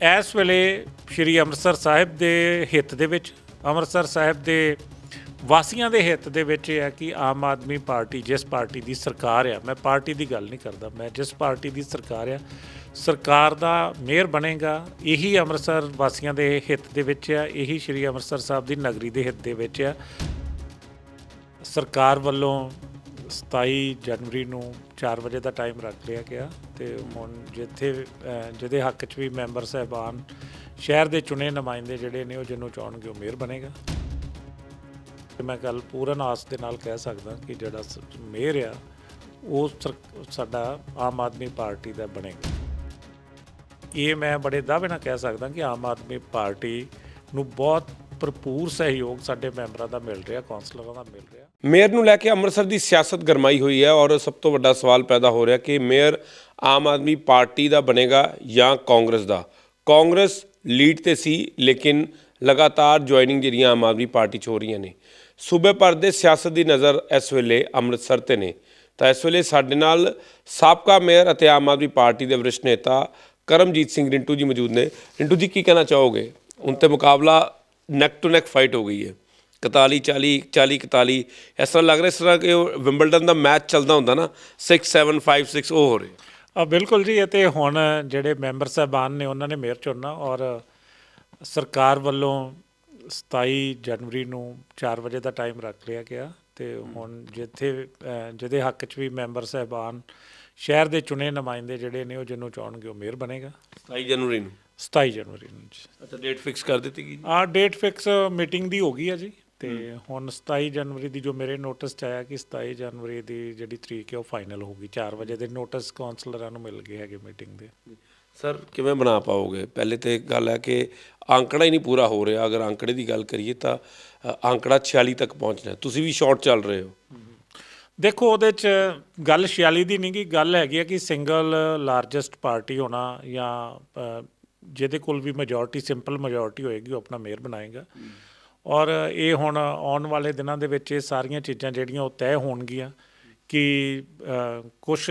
ਇਸ ਵੇਲੇ ਸ੍ਰੀ ਅੰਮ੍ਰਿਤਸਰ ਸਾਹਿਬ ਦੇ ਹਿੱਤ ਦੇ ਵਿੱਚ, ਅੰਮ੍ਰਿਤਸਰ ਸਾਹਿਬ ਦੇ ਵਾਸੀਆਂ ਦੇ ਹਿੱਤ ਦੇ ਵਿੱਚ ਇਹ ਹੈ ਕਿ ਆਮ ਆਦਮੀ ਪਾਰਟੀ, ਜਿਸ ਪਾਰਟੀ ਦੀ ਸਰਕਾਰ ਆ, ਮੈਂ ਪਾਰਟੀ ਦੀ ਗੱਲ ਨਹੀਂ ਕਰਦਾ, ਮੈਂ ਜਿਸ ਪਾਰਟੀ ਦੀ ਸਰਕਾਰ ਆ, ਸਰਕਾਰ ਦਾ ਮੇਅਰ ਬਣੇਗਾ, ਇਹੀ ਅੰਮ੍ਰਿਤਸਰ ਵਾਸੀਆਂ ਦੇ ਹਿੱਤ ਦੇ ਵਿੱਚ ਆ, ਇਹੀ ਸ੍ਰੀ ਅੰਮ੍ਰਿਤਸਰ ਸਾਹਿਬ ਦੀ ਨਗਰੀ ਦੇ ਹਿੱਤ ਦੇ ਵਿੱਚ ਆ। ਸਰਕਾਰ ਵੱਲੋਂ 27 ਜਨਵਰੀ ਨੂੰ 4 ਵਜੇ ਦਾ ਟਾਈਮ ਰੱਖ ਲਿਆ ਗਿਆ। ਤੇ ਹੁਣ ਜਿੱਥੇ ਅਹ, ਜਿਹਦੇ ਹੱਕ 'ਚ ਵੀ ਮੈਂਬਰ ਸਹਿਬਾਨ ਸ਼ਹਿਰ ਦੇ ਚੁਣੇ ਨੁਮਾਇੰਦੇ ਜਿਹੜੇ ਨੇ ਉਹ ਜਿਹਨੂੰ ਚਾਹਣਗੇ ਉਹ ਮੇਅਰ ਬਣੇਗਾ। ਤੇ ਮੈਂ ਗੱਲ ਪੂਰਨ ਆਸ ਦੇ ਨਾਲ ਕਹਿ ਸਕਦਾ ਕਿ ਜਿਹੜਾ ਸ- ਮੇਅਰ ਆ ਉਹ ਸਰ- ਸਾਡਾ ਆਮ ਆਦਮੀ ਪਾਰਟੀ ਦਾ ਬਣੇਗਾ। ਇਹ ਮੈਂ ਬੜੇ ਦਾਅਵੇ ਨਾਲ ਕਹਿ ਸਕਦਾ ਕਿ ਆਮ ਆਦਮੀ ਪਾਰਟੀ ਨੂੰ ਬਹੁਤ ਭਰਪੂਰ ਸਹਿਯੋਗ ਸਾਡੇ ਮੈਂਬਰਾਂ ਦਾ ਮਿਲ ਰਿਹਾ ਕੌਂਸਲਰਾਂ ਦਾ ਮਿਲ ਰਿਹਾ। ਮੇਅਰ ਨੂੰ ਲੈ ਕੇ ਅੰਮ੍ਰਿਤਸਰ ਦੀ ਸਿਆਸਤ ਗਰਮਾਈ ਹੋਈ ਹੈ ਔਰ ਸਭ ਤੋਂ ਵੱਡਾ ਸਵਾਲ ਪੈਦਾ ਹੋ ਰਿਹਾ ਕਿ ਮੇਅਰ ਆਮ ਆਦਮੀ ਪਾਰਟੀ ਦਾ ਬਣੇਗਾ ਜਾਂ ਕਾਂਗਰਸ ਦਾ? ਕਾਂਗਰਸ ਲੀਡ ਤੇ ਸੀ, ਲੇਕਿਨ ਲਗਾਤਾਰ ਜੁਆਇਨਿੰਗ ਜਿਹੜੀਆਂ ਆਮ ਆਦਮੀ ਪਾਰਟੀ 'ਚ ਹੋ ਰਹੀਆਂ ਨੇ। ਸੂਬੇ ਭਰ ਦੇ ਸਿਆਸਤ ਦੀ ਨਜ਼ਰ ਇਸ ਵੇਲੇ ਅੰਮ੍ਰਿਤਸਰ ਤੇ ਨੇ। ਤਾਂ ਇਸ ਵੇਲੇ ਸਾਡੇ ਨਾਲ ਸਾਬਕਾ ਮੇਅਰ ਅਤੇ ਆਮ ਆਦਮੀ ਪਾਰਟੀ ਦੇ ਵਰਿਸ਼ਠ ਨੇਤਾ ਕਰਮਜੀਤ ਸਿੰਘ ਰਿੰਟੂ ਜੀ ਮੌਜੂਦ ਨੇ। ਰਿੰਟੂ ਜੀ, ਕੀ ਕਹਿਣਾ ਚਾਹੋਗੇ? ਹੁਣ ਤੇ ਮੁਕਾਬਲਾ ਨੈਕ ਟੂ ਨੈਕ ਫਾਈਟ ਹੋ ਗਈ ਹੈ। 41 40 40 41 ਇਸ ਤਰ੍ਹਾਂ ਲੱਗ ਰਿਹਾ ਇਸ ਤਰ੍ਹਾਂ ਕਿ ਉਹ ਵਿੰਬਲਡਨ ਦਾ ਮੈਚ ਚੱਲਦਾ ਹੁੰਦਾ ਨਾ 6 7 5 6 ਉਹ ਹੋ ਰਿਹਾ। ਆ ਬਿਲਕੁਲ ਜੀ ਇਹ ਤੇ ਹੁਣ ਜਿਹੜੇ ਮੈਂਬਰ ਸਾਹਿਬਾਨ ਨੇ ਉਹਨਾਂ ਨੇ ਮੇਅਰ ਚੁਣਨਾ ਔਰ ਸਰਕਾਰ ਵੱਲੋਂ 27 ਜਨਵਰੀ ਨੂੰ 4 ਵਜੇ ਦਾ ਟਾਈਮ ਰੱਖ ਲਿਆ ਗਿਆ ਤੇ ਹੁਣ ਜਿੱਥੇ ਜਿਹਦੇ ਹੱਕ 'ਚ ਵੀ ਮੈਂਬਰ ਸਾਹਿਬਾਨ ਸ਼ਹਿਰ ਦੇ ਚੁਣੇ ਨੁਮਾਇੰਦੇ ਜਿਹੜੇ ਨੇ ਉਹ ਜਿਹਨੂੰ ਚਾਹਣਗੇ ਉਹ ਮੇਅਰ ਬਣੇਗਾ। 27 ਜਨਵਰੀ ਨੂੰ। 27 ਜਨਵਰੀ ਨੂੰ ਜੀ। ਅੱਛਾ ਡੇਟ ਫਿਕਸ ਕਰ ਦਿੱਤੀ ਗਈ ਆ ਡੇਟ ਫਿਕਸ ਮੀਟਿੰਗ ਦੀ ਹੋ ਗਈ ਹੈ ਜੀ ਤੇ ਹੁਣ 27 ਜਨਵਰੀ ਦੀ ਜੋ ਮੇਰੇ ਨੋਟਿਸ ਚ ਆਇਆ ਕਿ 27 ਜਨਵਰੀ ਦੀ ਜਿਹੜੀ ਤਰੀਕ ਹੈ ਉਹ ਫਾਈਨਲ ਹੋਊਗੀ 4 ਵਜੇ ਦੇ ਨੋਟਿਸ ਕਾਉਂਸਲਰਾਂ ਨੂੰ ਮਿਲ ਗਏ ਹੈਗੇ ਮੀਟਿੰਗ ਦੇ। ਸਰ ਕਿਵੇਂ ਬਣਾ ਪਾਓਗੇ? ਪਹਿਲੇ ਤੇ ਗੱਲ ਹੈ ਕਿ ਅੰਕੜਾ ਹੀ ਨਹੀਂ ਪੂਰਾ ਹੋ ਰਿਹਾ ਅਗਰ ਅੰਕੜੇ ਦੀ ਗੱਲ ਕਰੀਏ ਤਾਂ ਅੰਕੜਾ 46 ਤੱਕ ਪਹੁੰਚਣਾ ਹੈ। ਤੁਸੀਂ ਵੀ ਸ਼ਾਰਟ ਚੱਲ ਰਹੇ ਹੋ। ਦੇਖੋ ਉਹਦੇ ਚ ਗੱਲ 46 ਦੀ ਨਹੀਂ ਗੀ ਗੱਲ ਹੈਗੀ ਹੈ ਕਿ ਸਿੰਗਲ ਲਾਰਜੈਸਟ ਪਾਰਟੀ ਹੋਣਾ ਜਾਂ ਜਿਹਦੇ ਕੋਲ ਵੀ ਮੈਜੋਰਟੀ ਸਿੰਪਲ ਮੈਜੋਰਟੀ ਹੋਏਗੀ, ਉਹ ਆਪਣਾ ਮੇਅਰ ਬਣਾਏਗਾ। ਔਰ ਇਹ ਹੁਣ ਆਉਣ ਵਾਲੇ ਦਿਨਾਂ ਦੇ ਵਿੱਚ ਇਹ ਸਾਰੀਆਂ ਚੀਜ਼ਾਂ ਜਿਹੜੀਆਂ ਉਹ ਤੈਅ ਹੋਣਗੀਆਂ ਕਿ ਕੁਝ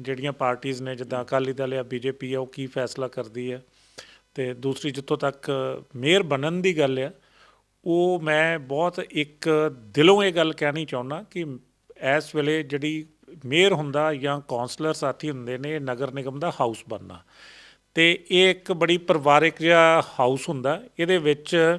ਜਿਹੜੀਆਂ ਪਾਰਟੀਆਂ ਨੇ, ਜਿੱਦਾਂ ਅਕਾਲੀ ਦਲ ਜਾਂ ਬੀਜੇਪੀ ਆ, ਉਹ ਕੀ ਫੈਸਲਾ ਕਰਦੀ ਹੈ ਤੇ ਦੂਸਰੀ ਜਿੱਥੋਂ ਤੱਕ ਮੇਅਰ ਬਣਨ ਦੀ ਗੱਲ ਆ, ਉਹ ਮੈਂ ਬਹੁਤ ਇੱਕ ਦਿਲੋਂ ਇਹ ਗੱਲ ਕਹਿਣੀ ਚਾਹੁੰਦਾ ਕਿ ਇਸ ਵੇਲੇ ਜਿਹੜੀ ਮੇਅਰ ਹੁੰਦਾ ਜਾਂ ਕਾਉਂਸਲਰ ਸਾਥੀ ਹੁੰਦੇ ਨੇ, ਇਹ ਨਗਰ ਨਿਗਮ ਦਾ ਹਾਊਸ ਬਣਨਾ। ਤੇ ਇਹ ਇੱਕ ਬੜੀ ਪਰਿਵਾਰਿਕ ਜਿਹਾ ਹਾਊਸ ਹੁੰਦਾ। ਇਹਦੇ ਵਿੱਚ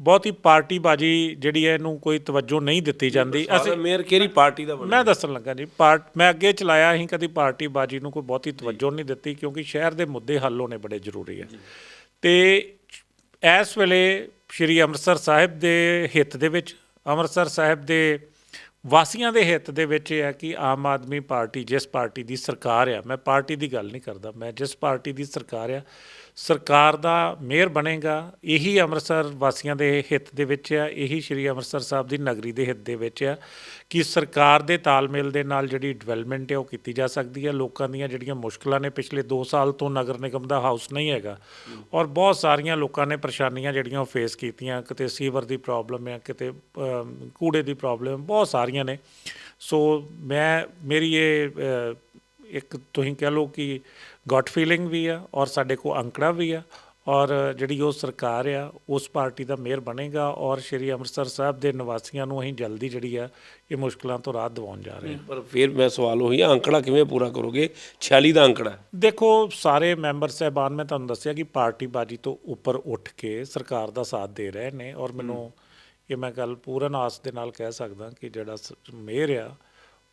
ਬਹੁਤੀ ਪਾਰਟੀਬਾਜੀ ਜਿਹੜੀ ਹੈ ਇਹਨੂੰ ਕੋਈ ਤਵੱਜੋ ਨਹੀਂ ਦਿੱਤੀ ਜਾਂਦੀ। ਅਸੀਂ ਮੇਅਰ ਕਿਹੜੀ ਪਾਰਟੀ ਦਾ ਬਣਿਆ ਮੈਂ ਦੱਸਣ ਲੱਗਾ ਜੀ ਪਾਰਟ ਮੈਂ ਅੱਗੇ ਚਲਾਇਆ ਅਸੀਂ ਕਦੀ ਪਾਰਟੀ ਬਾਜੀ ਨੂੰ ਕੋਈ ਬਹੁਤੀ ਤਵੱਜੋ ਨਹੀਂ ਦਿੱਤੀ ਕਿਉਂਕਿ ਸ਼ਹਿਰ ਦੇ ਮੁੱਦੇ ਹੱਲ ਹੋਣੇ ਬੜੇ ਜ਼ਰੂਰੀ ਹੈ ਤੇ ਇਸ ਵੇਲੇ ਸ੍ਰੀ ਅੰਮ੍ਰਿਤਸਰ ਸਾਹਿਬ ਦੇ ਹਿੱਤ ਦੇ ਵਿੱਚ ਅੰਮ੍ਰਿਤਸਰ ਸਾਹਿਬ ਦੇ ਵਾਸੀਆਂ ਦੇ ਹਿੱਤ ਦੇ ਵਿੱਚ ਇਹ ਹੈ ਕਿ ਆਮ ਆਦਮੀ ਪਾਰਟੀ ਜਿਸ ਪਾਰਟੀ ਦੀ ਸਰਕਾਰ ਆ, ਮੈਂ ਪਾਰਟੀ ਦੀ ਗੱਲ ਨਹੀਂ ਕਰਦਾ, ਮੈਂ ਜਿਸ ਪਾਰਟੀ ਦੀ ਸਰਕਾਰ ਆ ਸਰਕਾਰ ਦਾ ਮੇਅਰ ਬਣੇਗਾ, ਇਹੀ ਅੰਮ੍ਰਿਤਸਰ ਵਾਸੀਆਂ ਦੇ ਹਿੱਤ ਦੇ ਵਿੱਚ ਆ, ਇਹੀ ਸ੍ਰੀ ਅੰਮ੍ਰਿਤਸਰ ਸਾਹਿਬ ਦੀ ਨਗਰੀ ਦੇ ਹਿੱਤ ਦੇ ਵਿੱਚ ਆ ਕਿ ਸਰਕਾਰ ਦੇ ਤਾਲਮੇਲ ਦੇ ਨਾਲ ਜਿਹੜੀ ਡਿਵੈਲਪਮੈਂਟ ਹੈ ਉਹ ਕੀਤੀ ਜਾ ਸਕਦੀ ਹੈ ਲੋਕਾਂ ਦੀਆਂ ਜਿਹੜੀਆਂ ਮੁਸ਼ਕਲਾਂ ਨੇ ਪਿਛਲੇ 2 ਸਾਲ ਤੋਂ ਨਗਰ ਨਿਗਮ ਦਾ ਹਾਊਸ ਨਹੀਂ ਹੈਗਾ ਔਰ ਬਹੁਤ ਸਾਰੀਆਂ ਲੋਕਾਂ ਨੇ ਪਰੇਸ਼ਾਨੀਆਂ ਜਿਹੜੀਆਂ ਉਹ ਫੇਸ ਕੀਤੀਆਂ, ਕਿਤੇ ਸੀਵਰ ਦੀ ਪ੍ਰੋਬਲਮ ਹੈ ਕਿਤੇ ਕੂੜੇ ਦੀ ਪ੍ਰੋਬਲਮ ਬਹੁਤ ਸਾਰੀਆਂ ਨੇ। ਸੋ ਮੈਂ, ਮੇਰੀ ਇਹ ਇੱਕ ਤੁਸੀਂ ਕਹਿ ਲਓ ਕਿ ਗਟ ਫੀਲਿੰਗ ਵੀ ਆ ਔਰ ਸਾਡੇ ਕੋਲ ਅੰਕੜਾ ਵੀ ਆ ਔਰ ਜਿਹੜੀ ਉਹ ਸਰਕਾਰ ਆ ਉਸ ਪਾਰਟੀ ਦਾ ਮੇਅਰ ਬਣੇਗਾ ਔਰ ਸ਼੍ਰੀ ਅੰਮ੍ਰਿਤਸਰ ਸਾਹਿਬ ਦੇ ਨਿਵਾਸੀਆਂ ਨੂੰ ਅਸੀਂ ਜਲਦੀ ਜਿਹੜੀ ਆ ਇਹ ਮੁਸ਼ਕਲਾਂ ਤੋਂ ਰਾਹਤ ਦਿਵਾਉਣ ਜਾ ਰਹੇ ਹਾਂ। ਪਰ ਫਿਰ ਮੈਂ ਸਵਾਲ ਉਹੀ ਆ ਅੰਕੜਾ ਕਿਵੇਂ ਪੂਰਾ ਕਰੋਗੇ? 46 ਦਾ ਅੰਕੜਾ। ਦੇਖੋ ਸਾਰੇ ਮੈਂਬਰ ਸਹਿਬਾਨ ਮੈਂ ਤੁਹਾਨੂੰ ਦੱਸਿਆ ਕਿ ਪਾਰਟੀ ਬਾਜੀ ਤੋਂ ਉੱਪਰ ਉੱਠ ਕੇ ਸਰਕਾਰ ਦਾ ਸਾਥ ਦੇ ਰਹੇ ਨੇ ਔਰ ਮੈਨੂੰ ਇਹ ਮੈਂ ਗੱਲ ਪੂਰਨ ਆਸ ਦੇ ਨਾਲ ਕਹਿ ਸਕਦਾ ਕਿ ਜਿਹੜਾ ਮੇਅਰ ਆ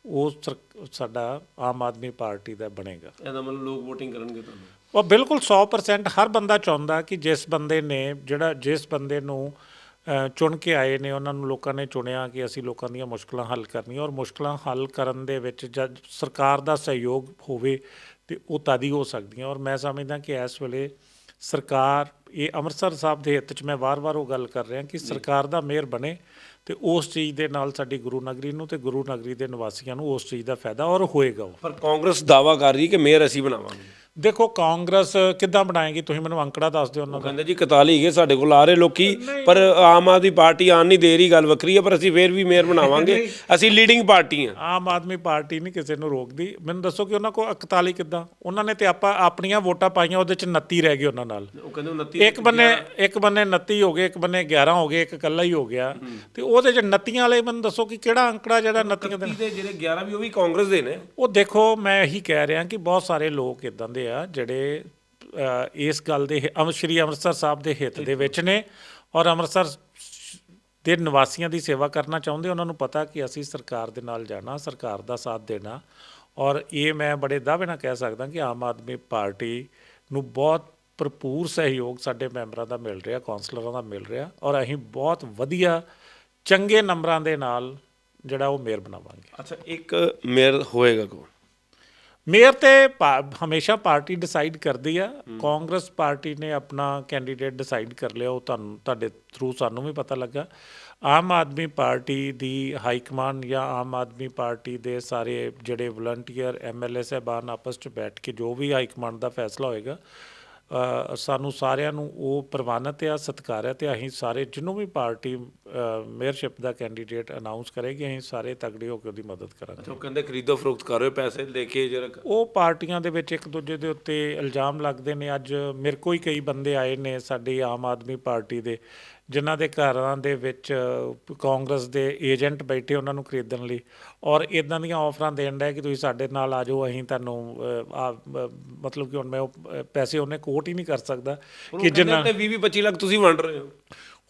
ਉਹ ਸਰ- ਸਾਡਾ ਆਮ ਆਦਮੀ ਪਾਰਟੀ ਦਾ ਬਣੇਗਾ। ਇਹਦਾ ਮਤਲਬ ਲੋਕ VOTING ਕਰਨਗੇ ਤੁਹਾਨੂੰ? ਉਹ ਬਿਲਕੁਲ 100% ਹਰ ਬੰਦਾ ਚਾਹੁੰਦਾ ਕਿ ਜਿਸ ਬੰਦੇ ਨੇ ਜਿਹੜਾ ਜਿਸ ਬੰਦੇ ਨੂੰ ਅ, ਚੁਣ ਕੇ ਆਏ ਨੇ ਉਹਨਾਂ ਨੂੰ ਲੋਕਾਂ ਨੇ ਚੁਣਿਆ ਕਿ ਅਸੀਂ ਲੋਕਾਂ ਦੀਆਂ ਮੁਸ਼ਕਲਾਂ ਹੱਲ ਕਰਨੀਆਂ ਔਰ ਮੁਸ਼ਕਲਾਂ ਹੱਲ ਕਰਨ ਦੇ ਵਿੱਚ ਜਦ ਸਰਕਾਰ ਦਾ ਸਹਿਯੋਗ ਹੋਵੇ ਤੇ ਉਹ ਤਦ ਹੀ ਹੋ ਸਕਦੀਆਂ। ਔਰ ਮੈਂ ਸਮਝਦਾ ਕਿ ਇਸ ਵੇਲੇ ਸਰਕਾਰ ਇਹ ਅੰਮ੍ਰਿਤਸਰ ਸਾਹਿਬ ਦੇ ਹਿੱਤ 'ਚ ਮੈਂ ਵਾਰ-ਵਾਰ ਉਹ ਗੱਲ ਕਰ ਰਿਹਾ ਕਿ ਸਰਕਾਰ ਦਾ ਮੇਅਰ ਬਣੇ ਤੇ ਉਸ ਚੀਜ਼ ਦੇ ਨਾਲ ਸਾਡੀ ਗੁਰੂ ਨਗਰੀ ਨੂੰ ਤੇ ਗੁਰੂ ਨਗਰੀ ਦੇ ਨਿਵਾਸੀਆਂ ਨੂੰ ਉਸ ਚੀਜ਼ ਦਾ ਫਾਇਦਾ ਔਰ ਹੋਏਗਾ ਉਹ। ਪਰ ਕਾਂਗਰਸ ਦਾਵਾ ਕਰ ਰਹੀ ਕਿ ਮੇਅਰ ਅਸੀਂ ਬਣਾਵਾਂਗੇ। ਦੇਖੋ ਕਾਂਗਰਸ ਕਿੱਦਾਂ ਬਣਾਏਗੀ? ਤੁਸੀਂ ਮੈਨੂੰ ਅੰਕੜਾ ਦੱਸ ਦਿਓ ਉਹਨਾਂ ਉਹ ਦਾ ਕਹਿੰਦੇ ਜੀ 41 ਹੈਗੇ ਸਾਡੇ ਕੋਲ ਆ ਰਹੇ ਲੋਕੀ। ਪਰ ਆਮ ਆਦਮੀ ਪਾਰਟੀ ਆਣ ਨਹੀਂ ਦੇ ਰਹੀ ਗੱਲ ਵੱਖਰੀ ਹੈ ਪਰ ਅਸੀਂ ਫੇਰ ਵੀ ਮੇਅਰ ਬਣਾਵਾਂਗੇ। ਅਸੀਂ ਲੀਡਿੰਗ ਪਾਰਟੀ ਹਾਂ ਆਮ ਆਦਮੀ ਪਾਰਟੀ ਨਹੀਂ ਕਿਸੇ ਨੂੰ ਰੋਕਦੀ। ਮੈਨੂੰ ਦੱਸੋ ਕਿ ਉਹਨਾਂ ਕੋਲ 41 ਕਿੱਦਾਂ? ਉਹਨਾਂ ਨੇ ਤੇ ਆਪਾਂ ਆਪਣੀਆਂ ਵੋਟਾਂ ਪਾਈਆਂ ਉਹਦੇ ਚ 29 ਰਹਿ ਗਏ ਉਹਨਾਂ ਨਾਲ। ਉਹ ਕਹਿੰਦੇ 29 ਇੱਕ ਬੰਨੇ ਇੱਕ ਬੰਨੇ 29 ਹੋ ਗਏ ਇੱਕ ਬੰਨੇ 11 ਹੋ ਗਏ ਇੱਕ ਇਕੱਲਾ ਹੀ ਹੋ ਗਿਆ। ਤੇ ਉਹਦੇ ਚ 29 ਵਾਲੇ ਮੈਨੂੰ ਦੱਸੋ ਕਿ ਕਿਹੜਾ ਅੰਕੜਾ ਜਿਹੜਾ 29 ਦੇ ਦੇ ਜਿਹੜੇ 11 ਵੀ ਉਹ ਵੀ ਕਾਂਗਰਸ ਦੇ ਨੇ। ਉਹ ਦੇਖੋ ਮੈਂ ਇਹੀ ਕਹਿ ਰਿਹਾ ਕਿ ਬਹੁਤ ਸਾਰੇ ਲੋਕ ਇਦਾਂ ਦੇ ਆ, ਜਿਹੜੇ ਇਸ ਗੱਲ ਦੇ ਹਿ- ਸ਼੍ਰੀ ਅੰਮ੍ਰਿਤਸਰ ਸਾਹਿਬ ਦੇ ਹਿੱਤ ਦੇ ਵਿੱਚ ਨੇ ਔਰ ਅੰਮ੍ਰਿਤਸਰ ਦੇ ਨਿਵਾਸੀਆਂ ਦੀ ਸੇਵਾ ਕਰਨਾ ਚਾਹੁੰਦੇ, ਉਹਨਾਂ ਨੂੰ ਪਤਾ ਕਿ ਅਸੀਂ ਸਰਕਾਰ ਦੇ ਨਾਲ ਜਾਣਾ, ਸਰਕਾਰ ਦਾ ਸਾਥ ਦੇਣਾ ਔਰ ਇਹ ਮੈਂ ਬੜੇ ਦਾਅਵੇ ਨਾਲ ਕਹਿ ਸਕਦਾ ਕਿ ਆਮ ਆਦਮੀ ਪਾਰਟੀ ਨੂੰ ਬਹੁਤ ਭਰਪੂਰ ਸਹਿਯੋਗ ਸਾਡੇ ਮੈਂਬਰਾਂ ਦਾ ਮਿਲ ਰਿਹਾ, ਕੌਂਸਲਰਾਂ ਦਾ ਮਿਲ ਰਿਹਾ ਔਰ ਅਸੀਂ ਬਹੁਤ ਵਧੀਆ, ਚੰਗੇ ਨੰਬਰਾਂ ਦੇ ਨਾਲ ਜਿਹੜਾ ਉਹ ਮੇਅਰ ਬਣਾਵਾਂਗੇ। ਅੱਛਾ, ਇੱਕ ਮੇਅਰ ਹੋਏਗਾ ਕੌਣ? ਮੇਅਰ ਤੇ ਪਾ- ਹਮੇਸ਼ਾ ਪਾਰਟੀ ਡਿਸਾਈਡ ਕਰਦੀ ਆ। ਕਾਂਗਰਸ ਪਾਰਟੀ ਨੇ ਆਪਣਾ ਕੈਂਡੀਡੇਟ ਡਿਸਾਈਡ ਕਰ ਲਿਆ ਉਹ ਤੁਹਾਨੂੰ ਤੁਹਾਡੇ ਥਰੂ ਸਾਨੂੰ ਵੀ ਪਤਾ ਲੱਗਾ। ਆਮ ਆਦਮੀ ਪਾਰਟੀ ਦੀ ਹਾਈ ਕਮਾਂਡ ਜਾਂ ਆਮ ਆਦਮੀ ਪਾਰਟੀ ਦੇ ਸਾਰੇ ਜਿਹੜੇ ਵਲੰਟੀਅਰ ਐਮਐਲਏ ਸਾਹਿਬਾਨ ਆਪਸ ਚ ਬੈਠ ਕੇ ਜੋ ਵੀ ਹਾਈ ਕਮਾਂਡ ਦਾ ਫੈਸਲਾ ਹੋਏਗਾ ਸਾਨੂੰ ਸਾਰਿਆਂ ਨੂੰ ਉਹ ਪ੍ਰਵਾਨਿਤ ਆ ਸਤਿਕਾਰਤ ਆ ਅਸੀਂ ਸਾਰੇ ਜਿਹਨੂੰ ਵੀ ਪਾਰਟੀ ਮੇਅਰਸ਼ਿਪ ਦਾ ਕੈਂਡੀਡੇਟ ਅਨਾਉਂਸ ਕਰੇਗੀ ਅਸੀਂ ਸਾਰੇ ਤਗੜੇ ਹੋ ਕੇ ਉਹਦੀ ਮਦਦ ਕਰਾਂਗੇ। ਉਹ ਕਹਿੰਦੇ ਖਰੀਦੋ ਫਰੋਖਤ ਕਰ ਰਹੇ ਪੈਸੇ ਦੇ ਕੇ ਜਰਾ ਉਹ ਪਾਰਟੀਆਂ ਦੇ ਵਿੱਚ ਇੱਕ ਦੂਜੇ ਦੇ ਉੱਤੇ ਇਲਜ਼ਾਮ ਲੱਗਦੇ ਨੇ ਅੱਜ ਮੇਰੇ ਹੀ ਕਈ ਬੰਦੇ ਆਏ ਨੇ ਸਾਡੀ ਆਮ ਆਦਮੀ ਪਾਰਟੀ ਦੇ ਜਿਨ੍ਹਾਂ ਦੇ ਘਰਾਂ ਦੇ ਵਿੱਚ ਕਾਂਗਰਸ ਦੇ ਏਜੰਟ ਬੈਠੇ ਉਹਨਾਂ ਨੂੰ ਖਰੀਦਣ ਲਈ। ਔਰ ਇਦਾਂ ਦੀਆਂ ਆਫਰਾਂ ਦੇਣ ਦਾ ਕਿ ਤੁਸੀਂ ਸਾਡੇ ਨਾਲ ਆ ਜਾਓ ਅਸੀਂ ਤੁਹਾਨੂੰ ਆ, ਮਤਲਬ ਕਿ ਹੁਣ ਮੈਂ ਉਹ ਪੈਸੇ ਉਹਨੇ ਕੋਟ ਹੀ ਨਹੀਂ ਕਰ ਸਕਦਾ ਕਿ ਜਿੰਨਾ ਤੇ 20 25 ਲੱਖ ਤੁਸੀਂ ਵੰਡ ਰਹੇ ਹੋ।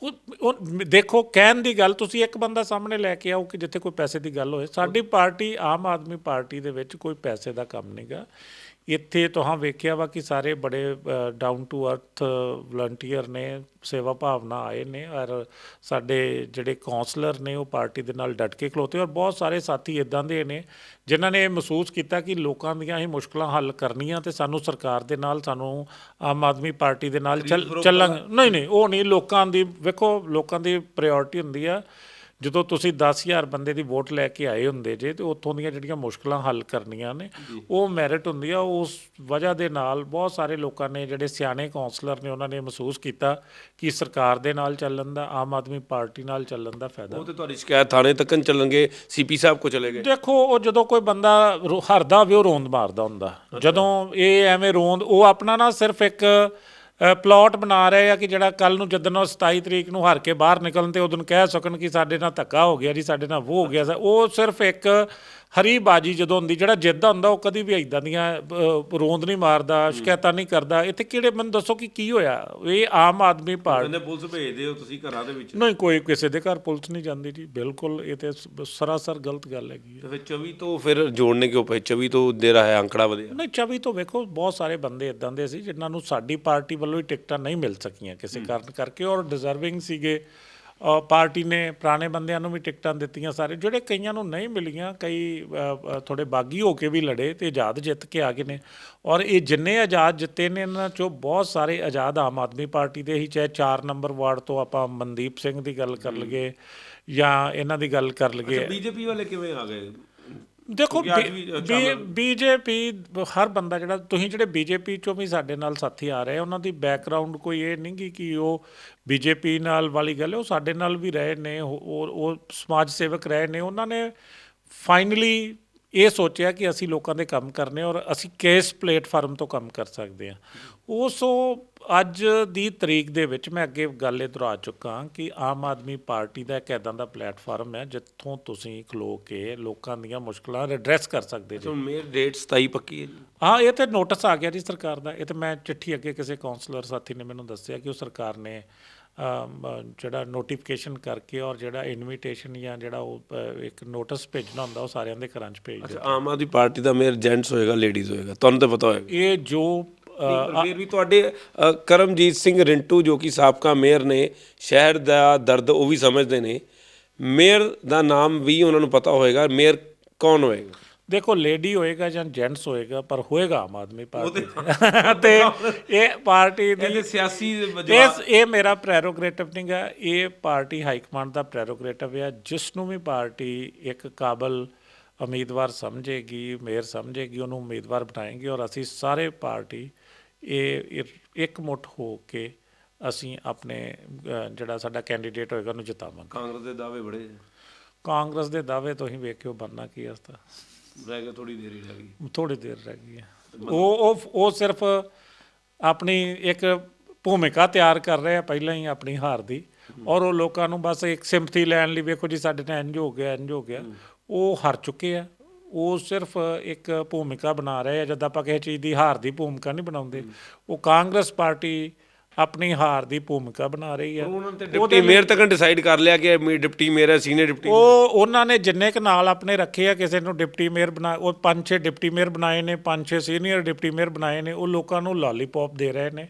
ਉਹ ਉਹ ਦੇਖੋ ਕਹਿਣ ਦੀ ਗੱਲ ਤੁਸੀਂ ਇੱਕ ਬੰਦਾ ਸਾਹਮਣੇ ਲੈ ਕੇ ਆਓ ਕਿ ਜਿੱਥੇ ਕੋਈ ਪੈਸੇ ਦੀ ਗੱਲ ਹੋਏ। ਸਾਡੀ ਪਾਰਟੀ ਆਮ ਆਦਮੀ ਪਾਰਟੀ ਦੇ ਵਿੱਚ ਕੋਈ ਪੈਸੇ ਦਾ ਕੰਮ ਨਹੀਂਗਾ ਇੱਥੇ ਤੁਹਾਂ ਵੇਖਿਆ ਵਾ ਕਿ ਸਾਰੇ ਬੜੇ ਡਾਊਨ ਟੂ ਅਰਥ ਵਲੰਟੀਅਰ ਨੇ ਸੇਵਾ ਭਾਵਨਾ ਆਏ ਨੇ ਔਰ ਸਾਡੇ ਜਿਹੜੇ ਕਾਉਂਸਲਰ ਨੇ ਉਹ ਪਾਰਟੀ ਦੇ ਨਾਲ ਡਟ ਕੇ ਖਲੋਤੇ ਔਰ ਬਹੁਤ ਸਾਰੇ ਸਾਥੀ ਇਦਾਂ ਦੇ ਨੇ ਜਿਨ੍ਹਾਂ ਨੇ ਇਹ ਮਹਿਸੂਸ ਕੀਤਾ ਕਿ ਲੋਕਾਂ ਦੀਆਂ ਹੀ ਮੁਸ਼ਕਲਾਂ ਹੱਲ ਕਰਨੀਆਂ ਤੇ ਸਾਨੂੰ ਸਰਕਾਰ ਦੇ ਨਾਲ ਸਾਨੂੰ ਆਮ ਆਦਮੀ ਪਾਰਟੀ ਦੇ ਨਾਲ ਚੱਲ ਚੱਲਾਂਗੇ। ਨਹੀਂ ਨਹੀਂ ਉਹ ਨਹੀਂ ਲੋਕਾਂ ਦੀ ਵੇਖੋ ਲੋਕਾਂ ਦੀ ਪ੍ਰਾਇੋਰਟੀ ਹੁੰਦੀ ਆ ਜਦੋਂ ਤੁਸੀਂ 10000 ਬੰਦੇ ਦੀ ਵੋਟ ਲੈ ਕੇ ਆਏ ਹੁੰਦੇ ਜੇ ਤੇ ਉੱਥੋਂ ਦੀਆਂ ਜਿਹੜੀਆਂ ਮੁਸ਼ਕਲਾਂ ਹੱਲ ਕਰਨੀਆਂ ਨੇ ਉਹ ਮੈਰਿਟ ਹੁੰਦੀ ਆ ਉਸ ਵਜ੍ਹਾ ਦੇ ਨਾਲ ਬਹੁਤ ਸਾਰੇ ਲੋਕਾਂ ਨੇ ਜਿਹੜੇ ਸਿਆਣੇ ਕਾਉਂਸਲਰ ਨੇ ਉਹਨਾਂ ਨੇ ਮਹਿਸੂਸ ਕੀਤਾ ਕਿ ਸਰਕਾਰ ਦੇ ਨਾਲ ਚੱਲਣ ਦਾ ਆਮ ਆਦਮੀ ਪਾਰਟੀ ਨਾਲ ਚੱਲਣ ਦਾ ਫਾਇਦਾ। ਉਹ ਤੇ ਤੁਹਾਡੀ ਸ਼ਿਕਾਇਤ ਥਾਣੇ ਤੱਕਨ ਚੱਲਣਗੇ ਸੀਪੀ ਸਾਹਿਬ ਕੋ ਚਲੇ ਗਏ? ਦੇਖੋ ਉਹ ਜਦੋਂ ਕੋਈ ਬੰਦਾ ਹਰਦਾ ਹੋਵੇ ਉਹ ਰੋਂਦ ਮਾਰਦਾ ਹੁੰਦਾ। ਜਦੋਂ ਇਹ ਐਵੇਂ ਰੋਂਦ ਉਹ ਆਪਣਾ ਨਾ ਸਿਰਫ ਇੱਕ ਪਲਾਟ ਬਣਾ ਰਹੇ ਆ ਕਿ ਜਿਹੜਾ ਕੱਲ ਨੂੰ ਜਦੋਂ ਉਹ 27 ਤਰੀਕ ਨੂੰ ਹਰ ਕੇ ਬਾਹਰ ਨਿਕਲਣ ਤੇ ਉਦੋਂ ਕਹਿ ਸਕਣ ਕਿ ਸਾਡੇ ਨਾਲ ਧੱਕਾ ਹੋ ਗਿਆ ਜੀ, ਸਾਡੇ ਨਾਲ ਉਹ ਹੋ ਗਿਆ। ਸਾ- ਉਹ ਸਿਰਫ ਇੱਕ ਹਰੀ ਬਾਜੀ ਜਦੋਂ ਹੁੰਦੀ ਜਿਹੜਾ ਜਿੱਦਾਂ ਹੁੰਦਾ ਉਹ ਕਦੀ ਵੀ ਇਦਾਂ ਦੀਆਂ ਰੋਂਦ ਨਹੀਂ ਮਾਰਦਾ ਸ਼ਿਕਾਇਤਾਂ ਨਹੀਂ ਕਰਦਾ। ਇੱਥੇ ਕਿਹੜੇ ਮੈਨੂੰ ਦੱਸੋ ਕਿ ਕੀ ਹੋਇਆ? ਇਹ ਆਮ ਆਦਮੀ ਪਾਰਟੀ ਕਹਿੰਦੇ ਪੁਲਿਸ ਭੇਜਦੇ ਹੋ ਤੁਸੀਂ ਘਰਾਂ ਦੇ ਵਿੱਚ। ਨਹੀਂ ਕੋਈ ਕਿਸੇ ਦੇ ਘਰ ਪੁਲਿਸ ਨਹੀਂ ਜਾਂਦੀ ਜੀ। ਬਿਲਕੁਲ ਇਹ ਤੇ ਸਰਾਸਰ ਗਲਤ ਗੱਲ ਹੈਗੀ ਤੇ ਫਿਰ 24 ਤੋਂ ਫਿਰ ਜੋੜਨੇ ਕਿਉਂ ਪਏ? 24 ਤੋਂ ਦੇ ਰਹਾ ਹੈ ਅੰਕੜਾ ਵਧਿਆ। ਨਹੀਂ 24 ਤੋਂ ਵੇਖੋ ਬਹੁਤ ਸਾਰੇ ਬੰਦੇ ਇਦਾਂ ਦੇ ਸੀ ਜਿਨ੍ਹਾਂ ਨੂੰ ਸਾਡੀ ਪਾਰਟੀ ਵੱਲੋਂ ਹੀ ਟਿਕਟਾਂ ਨਹੀਂ ਮਿਲ ਸਕੀਆਂ ਕਿਸੇ ਕਾਰਨ ਕਰਕੇ ਔਰ ਡਿਜ਼ਰਵਿੰਗ ਸੀਗੇ। ਪਾਰਟੀ ਨੇ ਪੁਰਾਣੇ ਬੰਦਿਆਂ ਨੂੰ ਵੀ ਟਿਕਟਾਂ ਦਿੱਤੀਆਂ ਸਾਰੇ ਜਿਹੜੇ ਕਈਆਂ ਨੂੰ ਨਹੀਂ ਮਿਲੀਆਂ ਕਈ ਥੋੜੇ ਬਾਗੀ ਹੋ ਕੇ ਵੀ ਲੜੇ ਤੇ ਆਜ਼ਾਦ ਜਿੱਤ ਕੇ ਆ ਗਏ ਨੇ। ਔਰ ਇਹ ਜਿੰਨੇ ਆਜ਼ਾਦ ਜਿੱਤੇ ਨੇ ਇਹਨਾਂ ਚੋਂ ਬਹੁਤ ਸਾਰੇ ਆਜ਼ਾਦ ਆਮ ਆਦਮੀ ਪਾਰਟੀ ਦੇ ਹੀ ਚਾਹੇ 4 ਨੰਬਰ ਵਾਰਡ ਤੋਂ ਆਪਾਂ ਮਨਦੀਪ ਸਿੰਘ ਦੀ ਗੱਲ ਕਰ ਲਈਏ ਜਾਂ ਇਹਨਾਂ ਦੀ ਗੱਲ ਕਰ ਲਈਏ। ਬੀਜੇਪੀ ਵਾਲੇ ਕਿਵੇਂ ਆ ਗਏ? ਦੇਖੋ ਬੀਜੇਪੀ ਹਰ ਬੰਦਾ ਜਿਹੜਾ ਤੁਸੀਂ ਜਿਹੜੇ ਬੀਜੇਪੀ ਚੋਂ ਵੀ ਸਾਡੇ ਨਾਲ ਸਾਥੀ ਆ ਰਹੇ ਉਹਨਾਂ ਦੀ ਬੈਕਗ੍ਰਾਉਂਡ ਕੋਈ ਇਹ ਨਹੀਂ ਕਿ ਉਹ ਬੀਜੇਪੀ ਨਾਲ ਵਾਲੀ ਗੱਲ ਹੈ ਉਹ ਸਾਡੇ ਨਾਲ ਵੀ ਰਹੇ ਨੇ ਉਹ ਸਮਾਜ ਸੇਵਕ ਰਹੇ ਨੇ ਉਹਨਾਂ ਨੇ ਫਾਈਨਲੀ ਇਹ ਸੋਚਿਆ ਕਿ ਅਸੀਂ ਲੋਕਾਂ ਦੇ ਕੰਮ ਕਰਨੇ ਔਰ ਅਸੀਂ ਕਿਸ ਪਲੇਟਫਾਰਮ ਤੋਂ ਕੰਮ ਕਰ ਸਕਦੇ ਹਾਂ ਉਸ ਅੱਜ ਦੀ ਤਰੀਕ ਦੇ ਵਿੱਚ ਮੈਂ ਅੱਗੇ ਗੱਲ ਇਹ ਦੁਹਰਾ ਚੁੱਕਾ ਕਿ ਆਮ ਆਦਮੀ ਪਾਰਟੀ ਦਾ ਇੱਕ ਐਦਾਂ ਦਾ ਪਲੇਟਫਾਰਮ ਹੈ ਜਿੱਥੋਂ ਤੁਸੀਂ ਖਲੋ ਕੇ ਲੋਕਾਂ ਦੀਆਂ ਮੁਸ਼ਕਲਾਂ ਐਡਰੈਸ ਕਰ ਸਕਦੇ ਜੀ। ਹੁਣ ਮੇਰ ਡੇਟ 27 ਪੱਕੀ ਹੈ ਜੀ। ਹਾਂ ਇਹ ਤੇ ਨੋਟਿਸ ਆ ਗਿਆ ਜੀ ਸਰਕਾਰ ਦਾ। ਇਹ ਤੇ ਮੈਂ ਚਿੱਠੀ ਅੱਗੇ ਕਿਸੇ ਕਾਉਂਸਲਰ ਸਾਥੀ ਨੇ ਮੈਨੂੰ ਦੱਸਿਆ ਕਿ ਉਹ ਸਰਕਾਰ ਨੇ ਜਿਹੜਾ ਨੋਟੀਫਿਕੇਸ਼ਨ ਕਰਕੇ ਔਰ ਜਿਹੜਾ ਇਨਵੀਟੇਸ਼ਨ ਜਾਂ ਜਿਹੜਾ ਉਹ ਇੱਕ ਨੋਟਿਸ ਭੇਜਣਾ ਹੁੰਦਾ ਉਹ ਸਾਰਿਆਂ ਦੇ ਘਰਾਂ 'ਚ ਭੇਜ ਅੱਛਾ ਆਮ ਆਦਮੀ ਪਾਰਟੀ ਦਾ ਮੇਅਰ ਜੈਂਟਸ ਹੋਏਗਾ ਲੇਡੀਜ਼ ਹੋਏਗਾ ਤੁਹਾਨੂੰ ਤਾਂ ਪਤਾ ਹੋਏਗਾ। ਇਹ ਜੋ ਅ, ਪਰ ਫਿਰ ਵੀ ਤੁਹਾਡੇ ਅ, ਕਰਮਜੀਤ ਸਿੰਘ ਰਿੰਟੂ ਜੋ ਕਿ ਸਾਬਕਾ ਮੇਅਰ ਨੇ ਸ਼ਹਿਰ ਦਾ ਦਰਦ ਉਹ ਵੀ ਸਮਝਦੇ ਨੇ। ਮੇਅਰ ਦਾ ਨਾਮ ਵੀ ਉਹਨਾਂ ਨੂੰ ਪਤਾ ਹੋਏਗਾ ਮੇਅਰ ਕੌਣ ਹੋਏਗਾ? ਦੇਖੋ ਲੇਡੀ ਹੋਏਗਾ ਜਾਂ ਜੈਂਟਸ ਹੋਏਗਾ ਪਰ ਹੋਏਗਾ ਆਮ ਆਦਮੀ ਪਾਰਟੀ। ਤੇ ਇਹ ਪਾਰਟੀ ਦੀ ਸਿਆਸੀ ਇਸ ਇਹ ਮੇਰਾ ਪ੍ਰੈਰੋਗੇਟਿਵ ਨਹੀਂ ਗਾ। ਇਹ ਪਾਰਟੀ ਹਾਈ ਕਮਾਂਡ ਦਾ ਪ੍ਰੈਰੋਗੇਟਿਵ ਹੈ ਜਿਸ ਨੂੰ ਵੀ ਪਾਰਟੀ ਇੱਕ ਕਾਬਲ ਉਮੀਦਵਾਰ ਸਮਝੇਗੀ ਮੇਅਰ ਸਮਝੇਗੀ ਉਹਨੂੰ ਉਮੀਦਵਾਰ ਬਣਾਏਗੀ ਔਰ ਅਸੀਂ ਸਾਰੇ ਪਾਰਟੀ ਇਹ ਇਹ ਇਕਮੁੱਠ ਹੋ ਕੇ ਅਸੀਂ ਆਪਣੇ ਜਿਹੜਾ ਸਾਡਾ ਕੈਂਡੀਡੇਟ ਹੋਏਗਾ ਉਹਨੂੰ ਜਿਤਾਵਾਂਗੇ। ਕਾਂਗਰਸ ਦੇ ਦਾਅਵੇ ਬੜੇ ਕਾਂਗਰਸ ਦੇ ਦਾਅਵੇ ਤੁਸੀਂ ਵੇਖਿਓ ਬੰਨਾ ਕੀ ਅਸਤਾ ਰਹਿ ਗਏ ਥੋੜੀ ਦੇਰ ਹੀ ਰਹਿ ਗਈ। ਥੋੜੀ ਦੇਰ ਰਹਿ ਗਈ ਹੈ। ਉਹ ਉਹ ਉਹ ਸਿਰਫ ਆਪਣੀ ਇੱਕ ਭੂਮਿਕਾ ਤਿਆਰ ਕਰ ਰਹੇ ਆ, ਪਹਿਲਾਂ ਹੀ ਆਪਣੀ ਹਾਰ ਦੀ। ਔਰ ਉਹ ਲੋਕਾਂ ਨੂੰ ਬਸ ਇੱਕ ਸਿੰਪਥੀ ਲੈਣ ਲਈ, ਵੇਖੋ ਜੀ, ਸਾਡੇ ਨਾਲ ਇੰਜ ਹੋ ਗਿਆ ਇੰਜ ਹੋ ਗਿਆ। ਉਹ ਹਾਰ ਚੁੱਕੇ ਆ। ਉਹ ਸਿਰਫ ਇੱਕ ਭੂਮਿਕਾ ਬਣਾ ਰਹੇ ਆ, ਜਦ ਆਪਾਂ ਕਿਸੇ ਚੀਜ਼ ਦੀ ਹਾਰ ਦੀ ਭੂਮਿਕਾ ਨਹੀਂ ਬਣਾਉਂਦੇ। ਉਹ ਕਾਂਗਰਸ ਪਾਰਟੀ ਆਪਣੀ ਹਾਰ ਦੀ ਭੂਮਿਕਾ ਬਣਾ ਰਹੀ ਹੈ ਡਿਪਟੀ ਮੇਅਰ ਤੱਕ ਡਿਸਾਈਡ ਕਰ ਲਿਆ ਕਿ ਇਹ ਡਿਪਟੀ ਮੇਅਰ ਹੈ ਸੀਨੀਅਰ ਡਿਪਟੀ ਉਹ ਉਹਨਾਂ ਨੇ ਜਿੰਨੇ ਕ ਨਾਲ ਆਪਣੇ ਰੱਖੇ ਆ ਕਿਸੇ ਨੂੰ ਡਿਪਟੀ ਮੇਅਰ ਬਣਾ ਉਹ ਪੰਜ ਛੇ ਡਿਪਟੀ ਮੇਅਰ ਬਣਾਏ ਨੇ ਪੰਜ ਛੇ ਸੀਨੀਅਰ ਡਿਪਟੀ ਮੇਅਰ ਬਣਾਏ ਨੇ ਉਹ ਲੋਕਾਂ ਨੂੰ ਲਾਲੀਪੌਪ ਦੇ ਰਹੇ ਨੇ।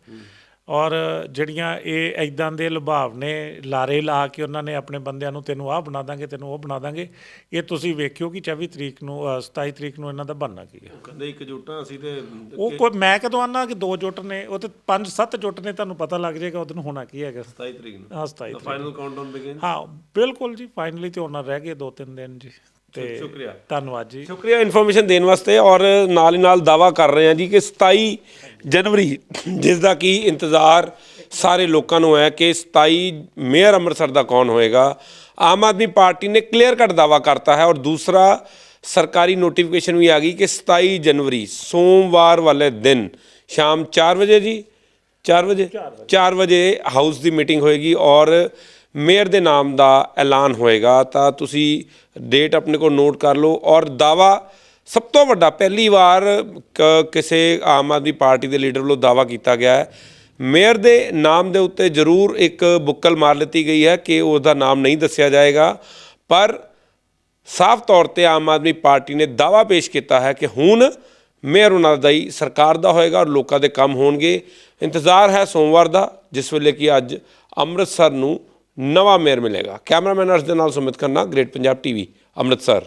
ਔਰ ਜਿਹੜੀਆਂ ਇਹ ਐਦਾਂ ਦੇ ਲੁਭਾਵ ਨੇ ਲਾਰੇ ਲਾ ਕੇ ਉਹਨਾਂ ਨੇ ਆਪਣੇ ਬੰਦਿਆਂ ਨੂੰ ਤੈਨੂੰ ਆਹ ਬਣਾ ਦਾਂਗੇ ਤੈਨੂੰ ਉਹ ਬਣਾ ਦਾਂਗੇ ਇਹ ਤੁਸੀਂ ਵੇਖਿਓ ਕਿ 24 ਤਰੀਕ ਨੂੰ ਅ, 27 ਤਰੀਕ ਨੂੰ ਇਹਨਾਂ ਦਾ ਬਣਨਾ ਕੀ ਹੈ ਕਹਿੰਦੇ ਇੱਕ ਜੁੱਟਾਂ ਅਸੀਂ ਤੇ ਉਹ ਕੋਈ ਮੈਂ ਕਦੋਂ ਆਨਾ ਕਿ ਦੋ ਜੁੱਟ ਨੇ ਉਹ ਤੇ ਪੰਜ ਸੱਤ ਜੁੱਟ ਨੇ ਤੁਹਾਨੂੰ ਪਤਾ ਲੱਗ ਜਾਏਗਾ ਉਹਦੋਂ ਹੋਣਾ ਕੀ ਹੈਗਾ। 27 ਤਰੀਕ ਨੂੰ। ਹਾਂ 27 ਤਰੀਕ ਫਾਈਨਲ ਕਾਊਂਟਡਾਊਨ ਬਿਗਿਨ ਹਾਂ ਬਿਲਕੁਲ ਜੀ ਫਾਈਨਲੀ ਤੇ ਉਹਨਾਂ ਰਹਿ ਗਏ ਦੋ ਤਿੰਨ ਦਿਨ ਜੀ। ਤੇ ਸ਼ੁਕਰੀਆ। ਧੰਨਵਾਦ ਜੀ ਸ਼ੁਕਰੀਆ ਇਨਫੋਰਮੇਸ਼ਨ ਦੇਣ ਵਾਸਤੇ ਔਰ ਨਾਲ ਹੀ ਨਾਲ ਦਾਵਾ ਕਰ ਰਹੇ ਹਾਂ ਜੀ ਕਿ 27 ਜਨਵਰੀ ਜਿਸ ਦਾ ਕੀ ਇੰਤਜ਼ਾਰ ਸਾਰੇ ਲੋਕਾਂ ਨੂੰ ਹੈ ਕਿ 27 ਮੇਅਰ ਅੰਮ੍ਰਿਤਸਰ ਦਾ ਕੌਣ ਹੋਏਗਾ ਆਮ ਆਦਮੀ ਪਾਰਟੀ ਨੇ ਕਲੀਅਰ ਕੱਟ ਦਾਵਾ ਕਰਤਾ ਹੈ ਔਰ ਦੂਸਰਾ ਸਰਕਾਰੀ ਨੋਟੀਫਿਕੇਸ਼ਨ ਵੀ ਆ ਗਈ ਕਿ 27 ਜਨਵਰੀ ਸੋਮਵਾਰ ਵਾਲੇ ਦਿਨ ਸ਼ਾਮ 4 ਵਜੇ ਜੀ 4 ਵਜੇ 4 ਵਜੇ ਹਾਊਸ ਦੀ ਮੀਟਿੰਗ ਹੋਏਗੀ ਔਰ ਮੇਅਰ ਦੇ ਨਾਮ ਦਾ ਐਲਾਨ ਹੋਏਗਾ, ਤਾਂ ਤੁਸੀਂ ਡੇਟ ਆਪਣੇ ਕੋਲ ਨੋਟ ਕਰ ਲਓ ਔਰ ਦਾਵਾ ਸਭ ਤੋਂ ਵੱਡਾ, ਪਹਿਲੀ ਵਾਰ ਕ- ਕਿਸੇ ਆਮ ਆਦਮੀ ਪਾਰਟੀ ਦੇ ਲੀਡਰ ਵੱਲੋਂ ਦਾਵਾ ਕੀਤਾ ਗਿਆ ਹੈ। ਮੇਅਰ ਦੇ ਨਾਮ ਦੇ ਉੱਤੇ ਜ਼ਰੂਰ ਇੱਕ ਬੁੱਕਲ ਮਾਰ ਲਿੱਤੀ ਗਈ ਹੈ ਕਿ ਉਸ ਦਾ ਨਾਮ ਨਹੀਂ ਦੱਸਿਆ ਜਾਏਗਾ, ਪਰ ਸਾਫ਼ ਤੌਰ ਤੇ ਆਮ ਆਦਮੀ ਪਾਰਟੀ ਨੇ ਦਾਵਾ ਪੇਸ਼ ਕੀਤਾ ਹੈ ਕਿ ਹੁਣ ਮੇਅਰ ਉਹਨਾਂ ਦਾ ਹੀ ਸਰਕਾਰ ਦਾ ਹੋਏਗਾ ਔਰ ਲੋਕਾਂ ਦੇ ਕੰਮ ਹੋਣਗੇ। ਇੰਤਜ਼ਾਰ ਹੈ ਸੋਮਵਾਰ ਦਾ, ਜਿਸ ਵੇਲੇ ਕਿ ਅੱਜ ਅੰਮ੍ਰਿਤਸਰ ਨੂੰ ਨਵਾਂ ਮੇਅਰ ਮਿਲੇਗਾ। ਕੈਮਰਾਮੈਨ ਅਰਸ਼ ਦੇ ਨਾਲ ਸੁਮਿਤ ਖੰਨਾ ਗ੍ਰੇਟ ਪੰਜਾਬ ਟੀਵੀ ਅੰਮ੍ਰਿਤਸਰ।